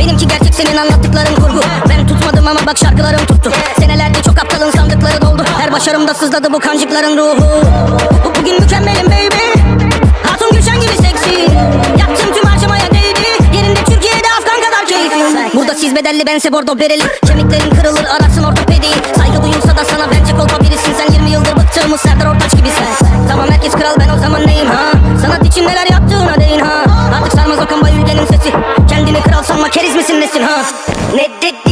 Benimki gerçek senin anlattıkların kurgu. Ben tutmadım ama bak şarkılarım tuttu. Senelerde çok aptalın sandıkların oldu. Her başarımda sızladı bu kancıkların ruhu. Bugün mükemmelim baby. Hatun Gülşen gibi seksi. Yaptım tüm harcamaya değdi. Yerinde Türkiye'de Afgan kadar keyfim Burada siz bedelli bense bordo bereli. Kemiklerin kırılır ararsın ortopediyi Saygı duyulsa da sana bence kolpa birisin. Sen 20 yıldır bıktığımız Serdar Orta Listen, listen, huh?